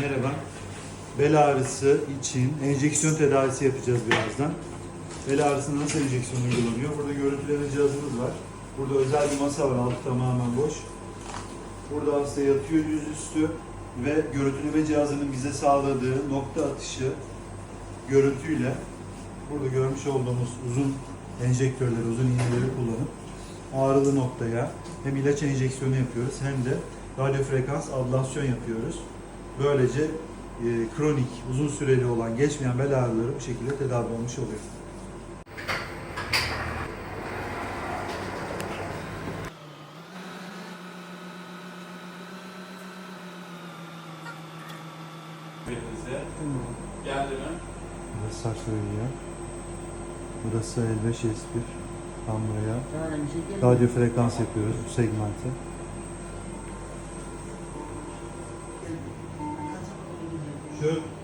Merhaba. Bel ağrısı için enjeksiyon tedavisi yapacağız birazdan. Bel ağrısına nasıl enjeksiyon uygulanıyor? Burada görüntüleme cihazımız var. Burada özel bir masa var, altı tamamen boş. Burada hasta yatıyor yüzüstü ve görüntüleme cihazının bize sağladığı nokta atışı görüntüyle burada görmüş olduğumuz uzun enjektörleri, uzun iğneleri kullanıp ağrılı noktaya hem ilaç enjeksiyonu yapıyoruz hem de radyo frekans ablasyon yapıyoruz. Böylece e, kronik, uzun süreli olan geçmeyen bel ağrıları bu şekilde tedavi olmuş oluyor. Belinize. Geldi mi? Burası saç ya. Burası L5 S1. Tam buraya radyo frekans yapıyoruz bu segmente. 득